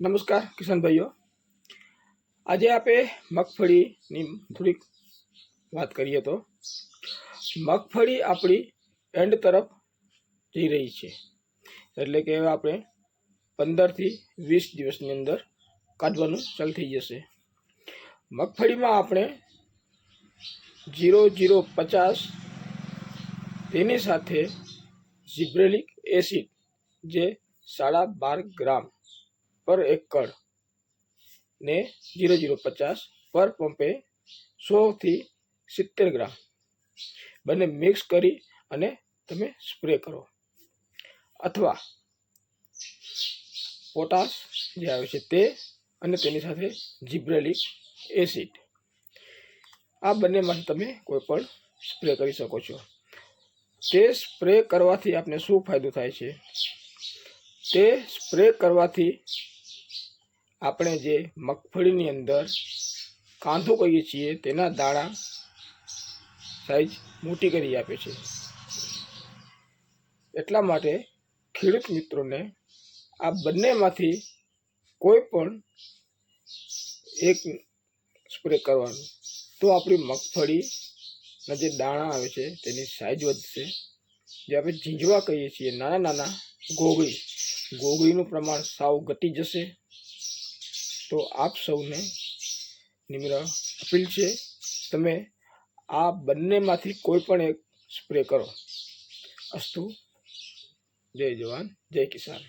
નમસ્કાર કિશન ભાઈઓ આજે આપણે મગફળીની થોડીક વાત કરીએ તો. મગફળી આપણી એન્ડ તરફ જઈ રહી છે. એટલે કે આપણે પંદરથી વીસ દિવસની અંદર કાઢવાનું ચાલુ થઈ જશે. મગફળીમાં આપણે જીરો જીરો પચાસ, તેની સાથે ઝિબ્રેલિક એસિડ, જે સાડા બાર ગ્રામ પર એકર ને જીરો જીરો પચાસ પર પંપે સોથી સિત્તેર ગ્રામ. બંને મિક્સ કરી અને તમે સ્પ્રે કરો. અથવા પોટાશ જે આવે છે તે અને તેની સાથે જીબ્રેલિક એસિડ આ બંનેમાંથી તમે કોઈ પણ સ્પ્રે કરી શકો છો. તે સ્પ્રે કરવાથી આપને શું ફાયદો થાય છે? તે સ્પ્રે કરવાથી આપણે જે મગફળીની અંદર કાંધો કહીએ છીએ, તેના દાણા સાઈઝ મોટી કરી આપે છે. એટલા માટે ખેડૂત મિત્રોને આ બંનેમાંથી કોઈ પણ એક સ્પ્રે કરવાનું. તો આપણી મગફળીના જે દાણા આવે છે, તેની સાઈઝ વધશે. જે આપણે ઝીંઝવા કહીએ છીએ નાના નાના ગોગળી. ગોગળીનું પ્રમાણ સાવ ઘટી જશે. તો આપ સૌને નિમ્ર અપીલ છે, તમે આ બંનેમાંથી કોઈ પણ એક સ્પ્રે કરો. અસ્તુ. જય જવાન. જય કિસાન.